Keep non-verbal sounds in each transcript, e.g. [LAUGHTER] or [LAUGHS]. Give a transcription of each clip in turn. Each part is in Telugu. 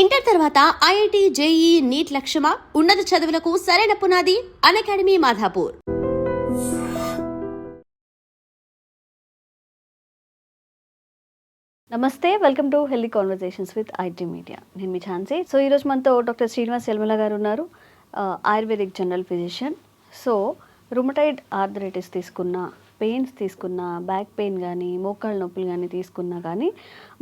ఇంటర్ తర్వాత ఐఐటి జేఈ నీట్ లక్ష్యమా ఉన్నత చదువులకు సరైన పునాది అకాడమీ మాధాపూర్. నమస్తే welcome to healthy conversations with IT media. నేను మీ ఛాన్సీ సో ఈరోజు మనతో డాక్టర్ శ్రీనివాస్ ఎల్మల గారు ఉన్నారు ayurvedic general physician. So rheumatoid arthritis తీసుకున్న పెయిన్స్ తీసుకున్న బ్యాక్ పెయిన్ కానీ మోకాళ్ళ నొప్పులు కానీ తీసుకున్నా కానీ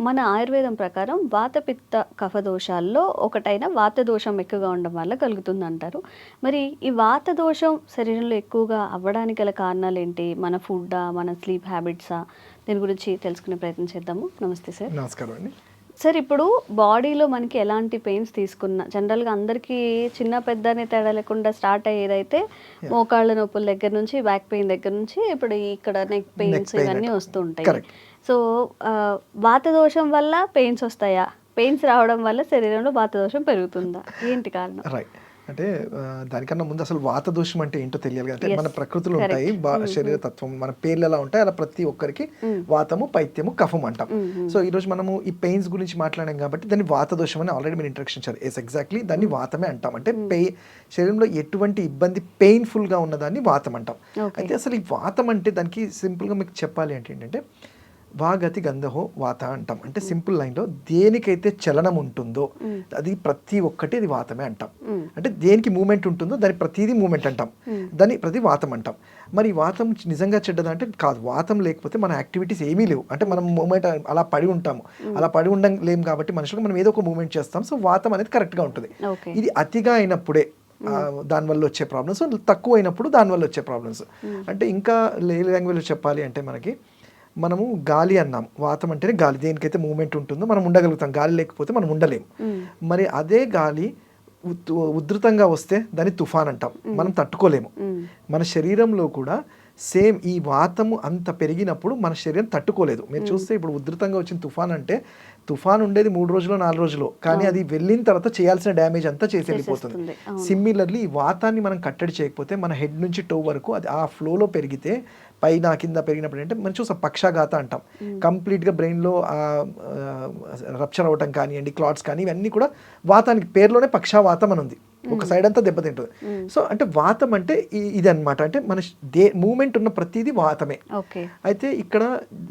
మన ఆయుర్వేదం ప్రకారం వాతపిత్త కఫ దోషాల్లో ఒకటైన వాత దోషం ఎక్కువగా ఉండడం వల్ల కలుగుతుంది అంటారు మరి ఈ వాత దోషం శరీరంలో ఎక్కువగా అవ్వడానికి గల కారణాలు ఏంటి మన ఫుడ్డా మన స్లీప్ హ్యాబిట్సా? దీని గురించి తెలుసుకునే ప్రయత్నం చేద్దాము. నమస్తే సార్. నమస్కారం అండి. సార్ ఇప్పుడు బాడీలో మనకి ఎలాంటి పెయిన్స్ తీసుకున్నా జనరల్గా అందరికీ చిన్న పెద్ద అనే తేడా లేకుండా స్టార్ట్ అయ్యేదైతే మోకాళ్ళ నొప్పుల దగ్గర నుంచి బ్యాక్ పెయిన్ దగ్గర నుంచి ఇప్పుడు ఇక్కడ నెక్ పెయిన్స్ ఇవన్నీ. వస్తూ ఉంటాయి. సో వాత దోషం వల్ల పెయిన్స్ వస్తాయా? పెయిన్స్ రావడం వల్ల శరీరంలో వాత దోషం పెరుగుతుందా? ఏంటి కారణం? రైట్ అంటే దానికన్నా ముందు అసలు వాత దోషం అంటే ఏంటో తెలియాలి కదా. అంటే. మన ప్రకృతిలో. ఉంటాయి శరీర తత్వం మన పేర్లు ఎలా ఉంటాయి అలా ప్రతి ఒక్కరికి వాతము పైత్యము కఫం అంటాం. సో ఈ రోజు మనము ఈ పెయిన్స్ గురించి మాట్లాడాం కాబట్టి దాన్ని వాత దోషం అని ఆల్రెడీ మీరు ఇంట్రడక్షన్ ఇచ్చారు. ఎస్ ఎగ్జాక్ట్లీ దాన్ని వాతమే అంటాం. అంటే పే శరీరంలో ఎటువంటి ఇబ్బంది పెయిన్ఫుల్గా ఉన్నదాన్ని వాతం అంటాం. అయితే అసలు ఈ వాతం అంటే దానికి సింపుల్గా మీకు చెప్పాలి అంటే ఏంటంటే వాగతి గంధహో వాత అంటాం అంటే సింపుల్ లైన్లో దేనికైతే చలనం ఉంటుందో అది ప్రతి ఒక్కటి అది వాతమే అంటాం. అంటే దేనికి మూమెంట్ ఉంటుందో దాని ప్రతిదీ మూమెంట్ అంటాం. దాన్ని ప్రతి వాతం అంటాం. మరి వాతం నిజంగా చెడ్డదా అంటే కాదు. వాతం లేకపోతే మన యాక్టివిటీస్ ఏమీ లేవు. అంటే మనం మూమెంట్ అలా పడి ఉంటాము. అలా పడి ఉండలేం కాబట్టి మనుషులకు మనం ఏదో ఒక మూమెంట్ చేస్తాం. సో వాతం అనేది కరెక్ట్గా ఉంటుంది. ఇది అతిగా అయినప్పుడే దానివల్ల వచ్చే ప్రాబ్లమ్స్. తక్కువ అయినప్పుడు దానివల్ల వచ్చే ప్రాబ్లమ్స్. అంటే ఇంకా లే లాంగ్వేజ్లో చెప్పాలి అంటే మనకి మనము గాలి అన్నాం. వాతం అంటేనే గాలి. దేనికైతే మూమెంట్ ఉంటుందో మనం ఉండగలుగుతాం. గాలి లేకపోతే మనం ఉండలేం. మరి అదే గాలి ఉధృతంగా వస్తే దాన్ని తుఫాన్ అంటాం. మనం తట్టుకోలేము. మన శరీరంలో కూడా సేమ్ ఈ వాతము అంత పెరిగినప్పుడు మన శరీరం తట్టుకోలేదు. మీరు చూస్తే ఇప్పుడు ఉధృతంగా వచ్చిన తుఫాన్ అంటే తుఫాన్ ఉండేది మూడు రోజులు నాలుగు రోజులు. కానీ అది వెళ్ళిన తర్వాత చేయాల్సిన డ్యామేజ్ అంతా చేసి వెళ్ళిపోతుంది. సిమిలర్లీ ఈ వాతాన్ని మనం కట్టడి చేయకపోతే మన హెడ్ నుంచి టో వరకు అది ఆ ఫ్లోలో పెరిగితే పైన కింద పెరిగినప్పుడు అంటే మనం చూసాం పక్షాఘాత అంటాం. కంప్లీట్గా బ్రెయిన్లో రప్చర్ అవ్వటం కానివ్వండి క్లాట్స్ కానీ ఇవన్నీ కూడా వాతానికి పేరులోనే పక్షావాతం అని ఉంది. ఒక సైడ్ అంతా దెబ్బతింటుంది సో అంటే వాతం అంటే ఇది అన్నమాట అంటే మన దే మూమెంట్ ఉన్న ప్రతిదీ వాతమే. అయితే ఇక్కడ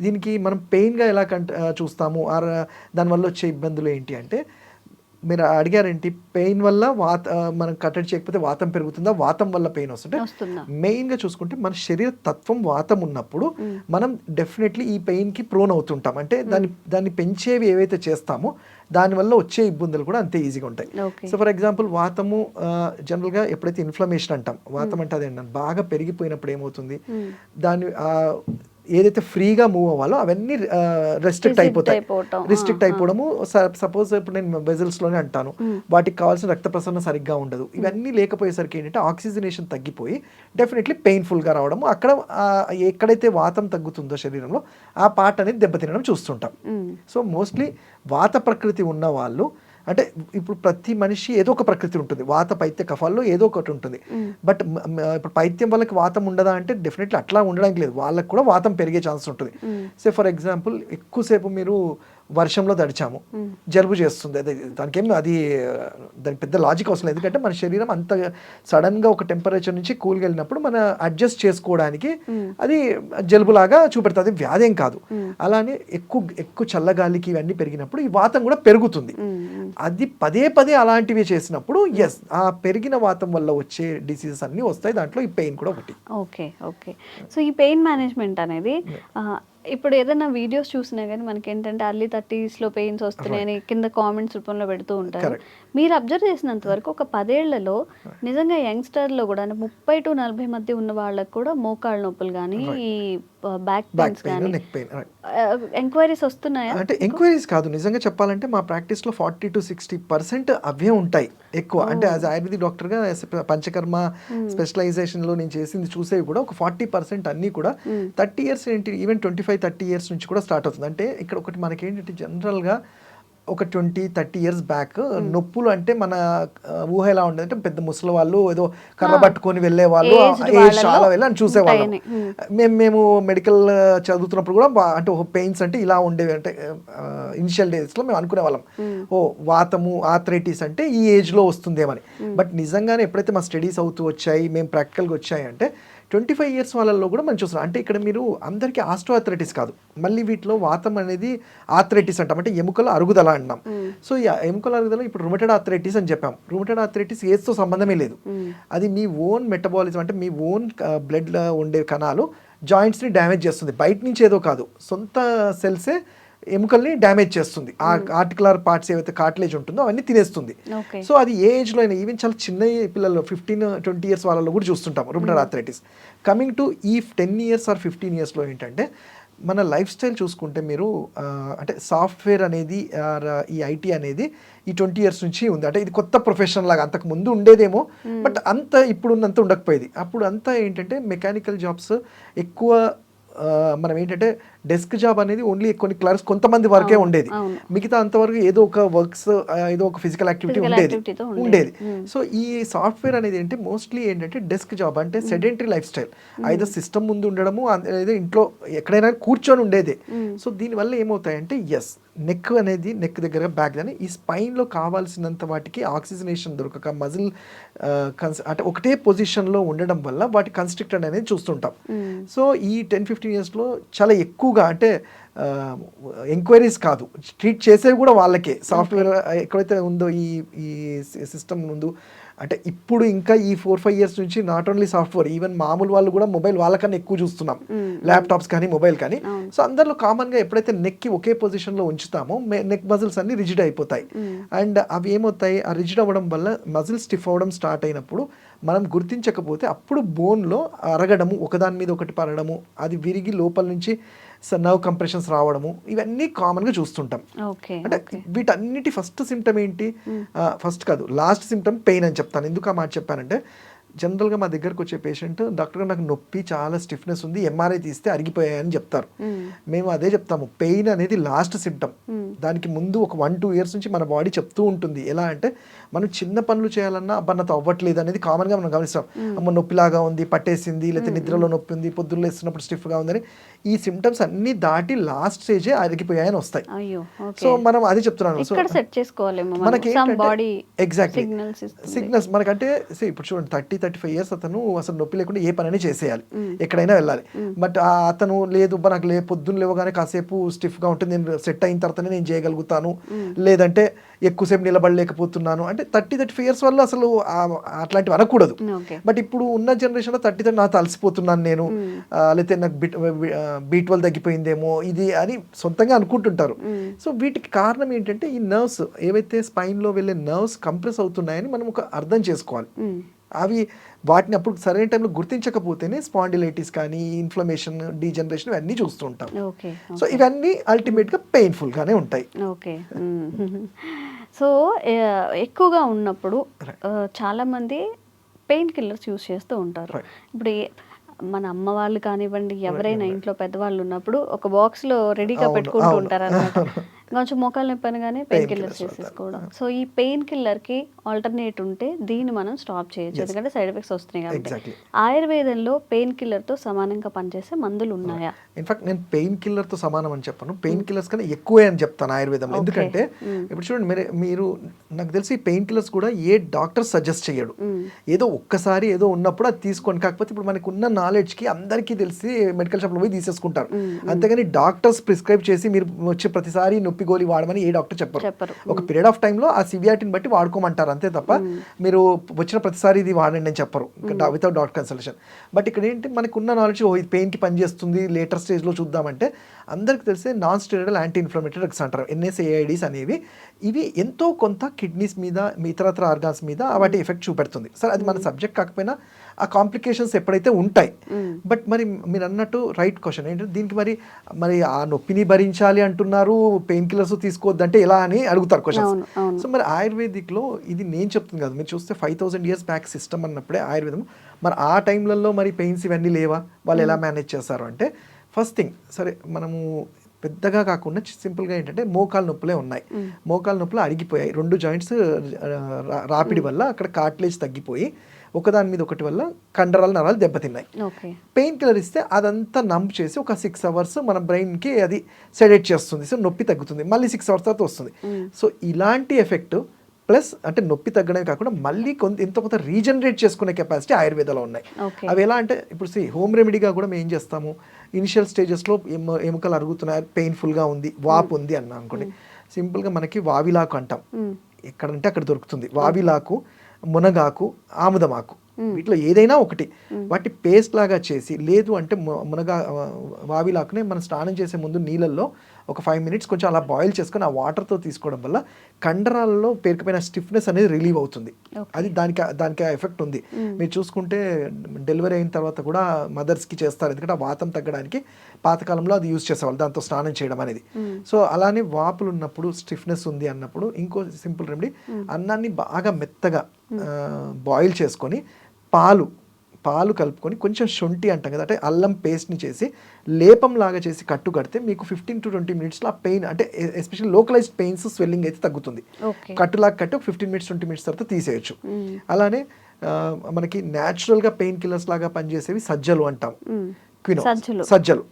దీనికి మనం పెయిన్గా ఎలా కంట చూస్తాము? ఆర్ దానివల్ల వచ్చే ఇబ్బందులు ఏంటి అంటే మీరు అడిగారేంటి? పెయిన్ వల్ల వాత మనం కట్టడి చేయకపోతే వాతం పెరుగుతుందా? వాతం వల్ల పెయిన్ వస్తుంటే మెయిన్గా చూసుకుంటే మన శరీర తత్వం వాతం ఉన్నప్పుడు మనం డెఫినెట్లీ ఈ పెయిన్కి ప్రోన్ అవుతుంటాం. అంటే దాన్ని దాన్ని పెంచేవి ఏవైతే చేస్తామో దానివల్ల వచ్చే ఇబ్బందులు కూడా అంతే ఈజీగా ఉంటాయి. సో ఫర్ ఎగ్జాంపుల్ వాతము జనరల్గా ఎప్పుడైతే ఇన్ఫ్లమేషన్ అంటాం వాతం అంటే అదేంటి బాగా పెరిగిపోయినప్పుడు ఏమవుతుంది? దాన్ని ఆ, ఏదైతే ఫ్రీగా మూవ్ అవ్వాలో అవన్నీ రెస్ట్రిక్ట్ అయిపోతాయి. రిస్ట్రిక్ట్ అయిపోవడము సపోజ్ ఇప్పుడు నేను వెజల్స్లోనే అంటాను. వాటికి కావాల్సిన రక్త ప్రసరణ సరిగ్గా ఉండదు. ఇవన్నీ లేకపోయేసరికి ఏంటంటే ఆక్సిజనేషన్ తగ్గిపోయి డెఫినెట్లీ పెయిన్ఫుల్గా రావడము. అక్కడ ఎక్కడైతే వాతం తగ్గుతుందో శరీరంలో ఆ పార్ట్ అనేది దెబ్బతినడం చూస్తుంటాం. సో మోస్ట్లీ వాత ప్రకృతి ఉన్న వాళ్ళు అంటే ఇప్పుడు ప్రతి మనిషి ఏదో ఒక ప్రకృతి ఉంటుంది. వాత పైత్య కఫాల్లో ఏదో ఒకటి ఉంటుంది. బట్ ఇప్పుడు పైత్యం వాళ్ళకి వాతం ఉండదా అంటే డెఫినెట్లీ అట్లా ఉండడానికి లేదు. వాళ్ళకి కూడా వాతం పెరిగే ఛాన్స్ ఉంటుంది. సే ఫర్ ఎగ్జాంపుల్ ఎక్కువసేపు మీరు వర్షంలో తడిచాము. జలుబు చేస్తుంది. అదే దానికేం అది ఆ, దానికి పెద్ద లాజిక్ అవసరం లేదు. ఎందుకంటే మన శరీరం అంత సడన్గా ఒక టెంపరేచర్ నుంచి కూల్గా వెళ్ళినప్పుడు మన అడ్జస్ట్ చేసుకోవడానికి అది జలుబులాగా చూపెడుతుంది. వ్యాధి కాదు. అలానే ఎక్కువ ఎక్కువ చల్లగాలికి ఇవన్నీ పెరిగినప్పుడు ఈ వాతం కూడా పెరుగుతుంది. అది పదే పదే అలాంటివి చేసినప్పుడు ఎస్ ఆ పెరిగిన వాతం వల్ల వచ్చే డిసీజెస్ అన్నీ వస్తాయి. దాంట్లో ఈ పెయిన్ కూడా ఒకటి. Okay okay. సో ఈ పెయిన్ మేనేజ్మెంట్ అనేది ఇప్పుడు ఏదైనా వీడియోస్ చూసినా కానీ మనకి ఏంటంటే అర్లీ థర్టీస్లో పెయిన్స్ వస్తున్నాయని కింద కామెంట్స్ రూపంలో పెడుతూ ఉంటారు. మీరు అబ్జర్వ్ చేసినంత వరకు ఒక పదేళ్ళలో నిజంగా యంగ్స్టర్లో కూడా అంటే ముప్పై టు నలభై మధ్య ఉన్న వాళ్ళకి కూడా మోకాళ్ళ నొప్పులు కానీ ఈ బ్యాక్ పెయిన్స్ కానీ నెక్ పెయిన్ ఎంక్వైరీస్ వస్తున్నాయా? అంటే ఎంక్వైరీస్ కాదు నిజంగా చెప్పాలంటే మా ప్రాక్టీస్లో ఫార్టీ టు సిక్స్టీ పర్సెంట్ అవే ఉంటాయి ఎక్కువ. అంటే యాజ్ ఆయుర్వేదిక్ డాక్టర్గా పంచకర్మ స్పెషలైజేషన్లో నేను చేసింది చూసేవి కూడా ఒక ఫార్టీ పర్సెంట్ అన్నీ కూడా థర్టీ ఇయర్స్ ఏంటి? Even twenty five thirty years నుంచి కూడా స్టార్ట్ అవుతుంది. అంటే ఇక్కడ ఒకటి మనకి ఏంటంటే జనరల్గా ఒక ట్వంటీ థర్టీ ఇయర్స్ బ్యాక్ నొప్పులు అంటే మన ఊహ ఎలా ఉండేది అంటే పెద్ద ముసలి వాళ్ళు ఏదో కర్ర పట్టుకొని వెళ్ళే వాళ్ళు చాలా వెళ్ళి అని చూసేవాళ్ళం. Hmm. మేము మేము మెడికల్ చదువుతున్నప్పుడు కూడా అంటే పెయిన్స్ అంటే ఇలా ఉండేవి అంటే ఇనిషియల్ డేస్లో మేము అనుకునే వాళ్ళం. ఓ వాతము ఆథరైటిస్ అంటే ఈ ఏజ్లో వస్తుందేమని. బట్ నిజంగానే ఎప్పుడైతే మా స్టడీస్ అవుతూ వచ్చాయి మేము ప్రాక్టికల్గా వచ్చాయి అంటే ట్వంటీ ఫైవ్ ఇయర్స్ వాళ్ళల్లో కూడా మనం చూస్తున్నాం అంటే ఇక్కడ మీరు అందరికీ ఆస్ట్రో ఆథరైటిస్ కాదు. మళ్ళీ వీటిలో వాతం అనేది ఆథరైటిస్ అంటాం. అంటే ఎముకల అరుగుదల అంటాం. సో ఈ ఎముకల అరుగుదల ఇప్పుడు రుమటెడ్ ఆథరైటిస్ అని చెప్పాం. రుమటెడ్ ఆథరైటిస్ ఏజ్తో సంబంధమే లేదు. అది మీ ఓన్ మెటబాలిజం అంటే మీ ఓన్ బ్లడ్లో ఉండే కణాలు జాయింట్స్ని డ్యామేజ్ చేస్తుంది. బయట నుంచి ఏదో కాదు. సొంత సెల్సే ఎముకల్ని డ్యామేజ్ చేస్తుంది. ఆ ఆర్టికులర్ పార్ట్స్ ఏవైతే కార్టిలేజ్ ఉంటుందో అవన్నీ తినేస్తుంది. సో అది ఏ ఏజ్లో అయినా ఈవెన్ చాలా చిన్న పిల్లలు ఫిఫ్టీన్ ట్వంటీ ఇయర్స్ వాళ్ళలో కూడా చూస్తుంటాం రుమటల్ ఆథరైటిస్ కమింగ్ టు ఈ టెన్ ఇయర్స్ ఆర్ ఫిఫ్టీన్ ఇయర్స్లో ఏంటంటే మన లైఫ్ స్టైల్ చూసుకుంటే మీరు అంటే సాఫ్ట్వేర్ అనేది ఆర్ ఈ ఐటీ అనేది ఈ ట్వంటీ ఇయర్స్ నుంచి ఉంది. అంటే ఇది కొత్త ప్రొఫెషన్ లాగా అంతకు ముందు ఉండేదేమో బట్ అంత ఇప్పుడు ఉన్నంత ఉండకపోయేది. అప్పుడు అంతా ఏంటంటే మెకానికల్ జాబ్స్ ఎక్కువ మనం ఏంటంటే డెస్క్ జాబ్ అనేది ఓన్లీ కొన్ని క్లర్క్స్ కొంతమంది వరకే ఉండేది. మిగతా అంతవరకు ఏదో ఒక వర్క్స్ ఏదో ఒక ఫిజికల్ యాక్టివిటీ ఉండేది. ఉండేది. సో ఈ సాఫ్ట్వేర్ అనేది ఏంటి మోస్ట్లీ ఏంటంటే డెస్క్ జాబ్ అంటే సెడెంటరీ లైఫ్ స్టైల్. అయితే సిస్టమ్ ముందు ఉండడము లేదా ఇంట్లో ఎక్కడైనా కూర్చొని ఉండేదే. సో దీనివల్ల ఏమవుతాయంటే ఎస్ నెక్ అనేది నెక్ దగ్గర బ్యాక్ అని ఈ స్పైన్లో కావాల్సినంత వాటికి ఆక్సిజనేషన్ దొరకక మజిల్ అంటే ఒకటే పొజిషన్లో ఉండడం వల్ల వాటి కన్స్ట్రిక్టెడ్ అనేది చూస్తుంటాం. సో ఈ టెన్ ఫిఫ్టీన్ ఇయర్స్లో చాలా ఎక్కువగా అంటే ఎంక్వైరీస్ కాదు. ట్రీట్ చేసేవి కూడా వాళ్ళకే. సాఫ్ట్వేర్ ఎక్కడైతే ఉందో ఈ ఈ సిస్టమ్ ముందు అంటే ఇప్పుడు ఇంకా ఈ ఫోర్ ఫైవ్ ఇయర్స్ నుంచి నాట్ ఓన్లీ సాఫ్ట్వేర్ ఈవెన్ మామూలు వాళ్ళు కూడా మొబైల్ వాళ్ళకన్నా ఎక్కువ చూస్తున్నాం. ల్యాప్టాప్స్ కానీ మొబైల్ కానీ. సో అందరిలో కామన్గా ఎప్పుడైతే నెక్కి ఒకే పొజిషన్లో ఉంచుతామో నెక్ మజిల్స్ అన్ని రిజిడ్ అయిపోతాయి. అండ్ అవి ఏమవుతాయి? ఆ రిజిడ్ అవ్వడం వల్ల మజిల్ స్టిఫ్ అవ్వడం స్టార్ట్ అయినప్పుడు మనం గుర్తించకపోతే అప్పుడు బోన్లో అరగడము ఒకదాని మీద ఒకటి పడడము అది విరిగి లోపల నుంచి నర్వ్ కంప్రెషన్స్ రావడము ఇవన్నీ కామన్గా చూస్తుంటాం. ఓకే అంటే వీటన్నిటి ఫస్ట్ సిమ్టమ్ ఏంటి? ఫస్ట్ కాదు లాస్ట్ సిమ్టమ్ పెయిన్ అని చెప్తాను. ఎందుకు ఆ మాట చెప్పానంటే జనరల్గా మా దగ్గరకు వచ్చే పేషెంట్ డాక్టర్ గారు నాకు నొప్పి చాలా స్టిఫ్నెస్ ఉంది ఎంఆర్ఐ తీస్తే అరిగిపోయాయని చెప్తారు. మేము. అదే చెప్తాము పెయిన్ అనేది లాస్ట్ సిమ్టమ్. దానికి ముందు ఒక వన్ టూ ఇయర్స్ నుంచి మన బాడీ చెప్తూ ఉంటుంది. ఎలా అంటే మనం చిన్న పనులు చేయాలన్నా అబ్బా నాతో అవ్వట్లేదు అనేది కామన్గా మనం గమనిస్తాం. అమ్మ నొప్పిలాగా ఉంది పట్టేసింది లేకపోతే నిద్రలో నొప్పి ఉంది పొద్దున్న లేస్తున్నప్పుడు స్టిఫ్గా ఉందని ఈ సిమ్టమ్స్ అన్నీ దాటి లాస్ట్ స్టేజే అరిగిపోయాయని వస్తాయి. సో మనం అది చెప్తున్నాను. సో మనకి ఎగ్జాక్ట్లీ సిగ్నల్స్ మనకంటే ఇప్పుడు చూడండి థర్టీ థర్టీ ఫైవ్ ఇయర్స్ అతను అసలు నొప్పి లేకుండా ఏ పనైనా చేసేయాలి. ఎక్కడైనా వెళ్ళాలి. బట్ అతను లేదు "అబ్బా, నాకు లే పొద్దున్న లేవగానే కాసేపు stiff గా ఉంటుంది నేను సెట్ అయిన తర్వాతనే నేను చేయగలుగుతాను. లేదంటే ఎక్కువసేపు నిలబడలేకపోతున్నాను. అంటే థర్టీ థర్టీ ఫైవ్ ఇయర్స్ వల్ల అసలు అట్లాంటివి అనకూడదు. బట్ ఇప్పుడు ఉన్న జనరేషన్లో థర్టీ థర్టీ నాకు అలసిపోతున్నాను నేను. లేకపోతే నాకు బిట్ బీట్ వల్ల తగ్గిపోయిందేమో ఇది అని సొంతంగా అనుకుంటుంటారు. సో వీటికి కారణం ఏంటంటే ఈ నర్వ్స్ ఏవైతే స్పైన్లో వెళ్ళే నర్వ్స్ కంప్రెస్ అవుతున్నాయని మనం ఒక అర్థం చేసుకోవాలి. అవి వాటిని అప్పుడు సరైన టైంలో గుర్తించకపోతేనే స్పాండిలైటిస్ కానీ ఇన్ఫ్లమేషన్ డీజనరేషన్ ఇవన్నీ చూస్తూ ఉంటాం. ఓకే సో ఇవన్నీ అల్టిమేట్గా పెయిన్ఫుల్గానే ఉంటాయి. ఓకే సో ఎక్కువగా ఉన్నప్పుడు ఆ, చాలా మంది పెయిన్ కిల్లర్స్ యూస్ చేస్తూ ఉంటారు. ఇప్పుడు మన అమ్మ వాళ్ళు కానివ్వండి ఎవరైనా ఇంట్లో పెద్దవాళ్ళు ఉన్నప్పుడు ఒక బాక్స్లో రెడీగా పెట్టుకుంటూ. ఉంటారు అనమాట [LAUGHS] కొంచెం మొక్కలు నొప్పి అనగానే పెయిన్ కిల్లర్స్ చేసేసుకోవడం. సో ఈ పెయిన్ కిల్లర్కి ఆల్టర్నేట్ ఉంటే దీన్ని మనం స్టాప్ చేయొచ్చు. ఎందుకంటే సైడ్ ఎఫెక్ట్స్ వస్తున్నాయి కాబట్టి. ఆయుర్వేదంలో పెయిన్ కిల్లర్తో సమానంగా పనిచేసే మందులు ఉన్నాయా? ఇన్ఫాక్ట్ నేను పెయిన్ కిల్లర్తో సమానం అని చెప్పను. పెయిన్ కిల్లర్స్ కన్నా ఎక్కువే అని చెప్తాను ఆయుర్వేదంలో. ఎందుకంటే ఇప్పుడు చూడండి మీరు మీరు నాకు తెలిసి పెయిన్ కిల్లర్స్ కూడా ఏ డాక్టర్ సజెస్ట్ చేయడు. ఏదో ఒక్కసారి ఏదో ఉన్నప్పుడు అది తీసుకోండి. కాకపోతే ఇప్పుడు మనకు ఉన్న నాలెడ్జ్కి అందరికీ తెలిసి మెడికల్ షాప్లో పోయి తీసేసుకుంటారు. అంతేగాని డాక్టర్స్ ప్రిస్క్రైబ్ చేసి మీరు వచ్చే ప్రతిసారి నొప్పి గోళీ వాడమని ఏ డాక్టర్ చెప్పరు. ఒక పీరియడ్ ఆఫ్ టైంలో ఆ సివియారిటీని బట్టి వాడుకోమంటారు అంతే తప్ప మీరు వచ్చిన ప్రతిసారి ఇది వాడండి అని చెప్పరు వితౌట్ డాక్టర్ కన్సల్టేషన్ బట్ ఇక్కడ ఏంటి మనకు ఉన్న నాలెడ్జ్ ఇది పెయిన్కి పనిచేస్తుంది లేటర్ స్టేజ్లో చూద్దామంటే అందరికి తెలిసే non steroidal anti inflammatory drugs అంటారు ఎన్ఎస్ఏఐడిస్ అనేవి. ఇవి ఎంతో కొంత కిడ్నీస్ మీద ఇతరత్ర ఆర్గాన్స్ మీద వాటి ఎఫెక్ట్ చూపెడుతుంది. సరే అది మన సబ్జెక్ట్ కాకపోయినా ఆ కాంప్లికేషన్స్ ఎప్పుడైతే ఉంటాయి. బట్ మరి మీరు అన్నట్టు రైట్ క్వశ్చన్. ఏంటంటే దీనికి మరి మరి ఆ నొప్పిని భరించాలి అంటున్నారు పెయిన్ కిల్లర్స్ తీసుకోవద్దంటే ఎలా అని అడుగుతారు క్వశ్చన్స్. సో మరి ఆయుర్వేదిక్లో ఇది నేను చెప్తుంది కదా. మీరు చూస్తే five thousand years back system అన్నప్పుడే ఆయుర్వేదం. మరి ఆ టైంలలో మరి పెయిన్స్ ఇవన్నీ లేవా? వాళ్ళు ఎలా మేనేజ్ చేస్తారు అంటే ఫస్ట్ థింగ్ సరే మనము పెద్దగా కాకుండా సింపుల్గా ఏంటంటే మోకాలు నొప్పులే ఉన్నాయి. మోకాలు నొప్పులు అరిగిపోయాయి. రెండు జాయింట్స్ రాపిడి వల్ల అక్కడ కార్టిలేజ్ తగ్గిపోయి ఒకదాని మీద ఒకటి వల్ల కండరాల నరాలు దెబ్బతిన్నాయి. పెయిన్ కిల్లర్ ఇస్తే అదంతా నంబ్ చేసి ఒక సిక్స్ అవర్స్ మన బ్రెయిన్కి అది సెడేట్ చేస్తుంది. సో నొప్పి తగ్గుతుంది. మళ్ళీ సిక్స్ అవర్స్ తర్వాత వస్తుంది. సో ఇలాంటి ఎఫెక్ట్ ప్లస్ అంటే నొప్పి తగ్గడమే కాకుండా మళ్ళీ కొంత ఎంతో కొంత రీజనరేట్ చేసుకునే కెపాసిటీ ఆయుర్వేదాలో ఉన్నాయి. అవి ఎలా అంటే ఇప్పుడు సి హోమ్ రెమెడీగా కూడా మేము ఏం చేస్తాము? ఇనిషియల్ స్టేజెస్లో ఎమ ఎముకలు అరుగుతున్నాయి పెయిన్ఫుల్గా ఉంది వాపు ఉంది అన్నా అనుకోండి. సింపుల్గా మనకి వావిలాకు అంటాం. ఎక్కడంటే అక్కడ దొరుకుతుంది. వావిలాకు మునగాకు ఆముదమాకు. వీటిలో ఏదైనా ఒకటి. వాటి పేస్ట్ లాగా చేసి లేదు అంటే మునగా వావిలాకునే మనం స్నానం చేసే ముందు నీళ్ళల్లో ఒక ఫైవ్ మినిట్స్ కొంచెం అలా బాయిల్ చేసుకొని ఆ వాటర్తో తీసుకోవడం వల్ల కండరాలలో పేరుకుపోయిన స్టిఫ్నెస్ అనేది రిలీవ్ అవుతుంది. అది దానికి దానికి ఆ ఎఫెక్ట్ ఉంది. మీరు చూసుకుంటే డెలివరీ అయిన తర్వాత కూడా మదర్స్కి చేస్తారు. ఎందుకంటే ఆ వాతం తగ్గడానికి పాతకాలంలో అది యూజ్ చేసేవాళ్ళు. దాంతో స్నానం చేయడం అనేది. సో అలానే వాపులు ఉన్నప్పుడు స్టిఫ్నెస్ ఉంది అన్నప్పుడు ఇంకో సింపుల్ రెమెడీ అన్నాన్ని బాగా మెత్తగా బాయిల్ చేసుకొని పాలు పాలు కలుపుకొని కొంచెం శొంఠి అంటాం కదా అంటే అల్లం పేస్ట్ని చేసి లేపం లాగా చేసి కట్టు కడితే మీకు ఫిఫ్టీన్ టు ట్వంటీ మినిట్స్లో ఆ పెయిన్ అంటే ఎస్పెషల్లీ లోకలైజ్డ్ పెయిన్స్ స్వెల్లింగ్ అయితే తగ్గుతుంది. కట్టులాగా కట్టి ఒక ఫిఫ్టీన్ మినిట్స్ ట్వంటీ మినిట్స్ తర్వాత తీసేయచ్చు. అలానే ఆ, మనకి న్యాచురల్గా పెయిన్ కిల్లర్స్ లాగా పనిచేసేవి సజ్జలు అంటాం. క్వినో సజ్జలు.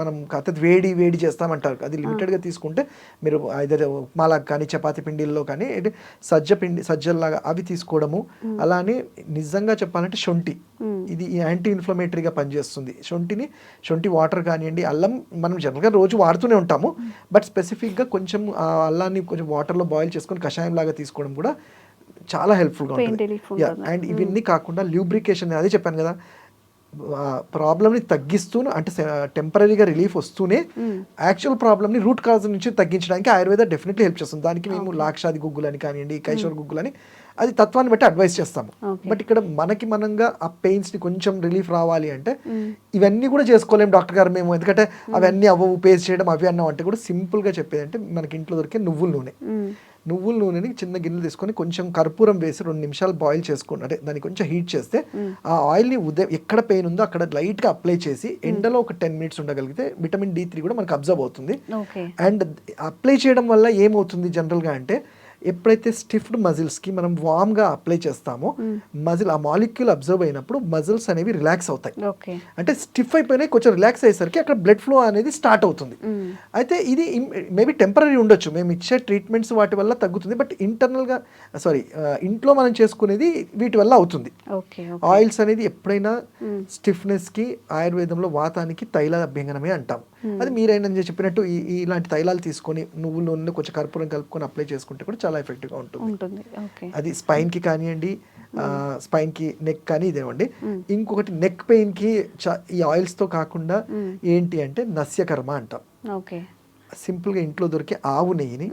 మనం కాకపోతే వేడి వేడి చేస్తామంటారు. అది లిమిటెడ్గా తీసుకుంటే మీరు ఐదర్ ఉప్మాలాగా కానీ చపాతి పిండిల్లో కానీ సజ్జ పిండి సజ్జల్లాగా అవి తీసుకోవడము. అలానే నిజంగా చెప్పాలంటే శొంఠి. ఇది యాంటీ ఇన్ఫ్లమేటరీగా పనిచేస్తుంది. శొంఠిని శొంఠి వాటర్ కానివ్వండి అల్లం మనం జనరల్గా రోజు వాడుతూనే ఉంటాము. బట్ స్పెసిఫిక్గా కొంచెం ఆ అల్లాన్ని కొంచెం వాటర్లో బాయిల్ చేసుకొని కషాయం లాగా తీసుకోవడం కూడా చాలా హెల్ప్ఫుల్గా ఉంటుంది. అండ్ ఇవన్నీ కాకుండా ల్యూబ్రికేషన్ అదే చెప్పాను కదా ప్రాబ్లమ్ని తగ్గిస్తూ అంటే టెంపరీగా రిలీఫ్ వస్తూనే యాక్చువల్ ప్రాబ్లమ్ని రూట్ కాజ్ నుంచి తగ్గించడానికి ఆయుర్వేద డెఫినెట్లీ హెల్ప్ చేస్తుంది. దానికి మేము లాక్షాది గుగ్గులు అని కానివ్వండి కైశోర్ గుగ్గులు అని అది తత్వాన్ని బట్టి అడ్వైస్ చేస్తాము. బట్ ఇక్కడ మనకి మనంగా ఆ పెయిన్స్ని కొంచెం రిలీఫ్ రావాలి అంటే ఇవన్నీ కూడా చేసుకోలేము డాక్టర్ గారు మేము. ఎందుకంటే అవన్నీ అవ్వవు పేస్ట్ చేయడం అవి అన్నాం అంటే కూడా సింపుల్గా చెప్పేది అంటే మనకి ఇంట్లో దొరికే నువ్వుల నూనె. నువ్వుల నూనెని చిన్న గిన్నెలు తీసుకొని కొంచెం కర్పూరం వేసి రెండు నిమిషాలు బాయిల్ చేసుకోండి అంటే దాన్ని కొంచెం హీట్ చేస్తే ఆ ఆయిల్ని ఉదయం ఎక్కడ పెయిన్ ఉందో అక్కడ లైట్గా అప్లై చేసి ఎండలో ఒక టెన్ మినిట్స్ ఉండగలిగితే విటమిన్ డి త్రీ కూడా మనకు అబ్జర్వ్ అవుతుంది. అండ్ అప్లై చేయడం వల్ల ఏమవుతుంది జనరల్గా అంటే ఎప్పుడైతే స్టిఫ్డ్ మజిల్స్కి మనం వామ్గా అప్లై చేస్తామో మజిల్ ఆ మాలిక్యూల్ అబ్జర్వ్ అయినప్పుడు మజిల్స్ అనేవి రిలాక్స్ అవుతాయి. అంటే స్టిఫ్ అయిపోయినాయి కొంచెం రిలాక్స్ అయ్యేసరికి అక్కడ బ్లడ్ ఫ్లో అనేది స్టార్ట్ అవుతుంది. అయితే ఇది మేబీ టెంపరీ ఉండొచ్చు. మేము ఇచ్చే ట్రీట్మెంట్స్ వాటి వల్ల తగ్గుతుంది బట్ ఇంటర్నల్గా సారీ ఇంట్లో మనం చేసుకునేది వీటి వల్ల అవుతుంది. ఆయిల్స్ అనేది ఎప్పుడైనా స్టిఫ్నెస్కి ఆయుర్వేదంలో వాతానికి తైల అభ్యంగనమే అంటాం. అది మీరైనా నేను చెప్పినట్టు ఈ ఇలాంటి తైలాలు తీసుకొని నువ్వుల నూనె కొంచెం కర్పూరం కలుపుకొని అప్లై చేసుకుంటే కూడా చాలా ఎఫెక్టివ్గా ఉంటుంది. అది స్పైన్కి కానివ్వండి స్పైన్కి నెక్ కానీ ఇదేవండి ఇంకొకటి నెక్ పెయిన్కి ఈ ఆయిల్స్తో కాకుండా ఏంటి అంటే నస్యకర్మ అంటాం. సింపుల్గా ఇంట్లో దొరికే ఆవు నెయ్యిని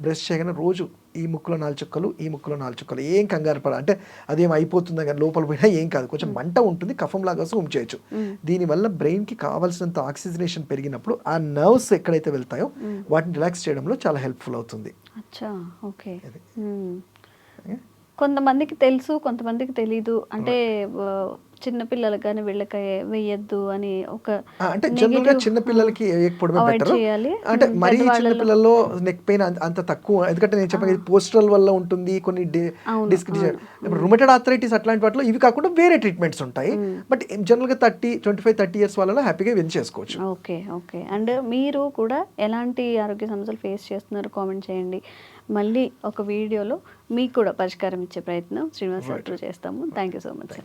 బ్రష్ చేయగానే రోజు ఈ ముక్కులో నాలుగు చుక్కలు ఈ ముక్కులో నాలుగు చుక్కలు ఏం కంగారు పడ అంటే అదేం అయిపోతుందా కానీ లోపల పోయినా ఏం కాదు. కొంచెం మంట ఉంటుంది కఫం లాగా ఉమ్ చేయొచ్చు దీనివల్ల బ్రెయిన్కి కావాల్సినంత ఆక్సిజనేషన్ పెరిగినప్పుడు ఆ నర్వ్స్ ఎక్కడైతే వెళ్తాయో వాటిని రిలాక్స్ చేయడంలో చాలా హెల్ప్ఫుల్ అవుతుంది. అచ్చా ఓకే. కొంతమందికి తెలుసు కొంతమందికి తెలీదు. అంటే ఆ, చిన్న పిల్లలకు కానీ వీళ్ళకి వెయ్యొద్దు అని ఒక అంటే జనరల్గా negative, చిన్న పిల్లలకి వేయకపోవడమే బెటర్. అంటే. మరీ చిన్న పెద్దవాళ్ళలో- పిల్లల్లో నెక్ పెయిన్ అంత తక్కువ. ఎందుకంటే నేను చెప్పాను పోస్టరల్ వల్ల ఉంటుంది కొన్ని డిస్క్ రుమటెడ్ ఆర్థరైటిస్ అట్లాంటి వాటిలో ఇవి కాకుండా వేరే ట్రీట్మెంట్స్ ఉంటాయి. బట్ జనరల్గా thirty twenty five thirty years వాళ్ళలో హ్యాపీగా ఇవన్నీ చేసుకోవచ్చు. Okay okay. అండ్ మీరు కూడా ఎలాంటి ఆరోగ్య సమస్యలు ఫేస్ చేస్తున్నారో కామెంట్ చేయండి. మళ్ళీ ఒక వీడియోలో మీకు కూడా పరిష్కారం ఇచ్చే ప్రయత్నం శ్రీనివాస్ చేస్తాము. Thank you so much sir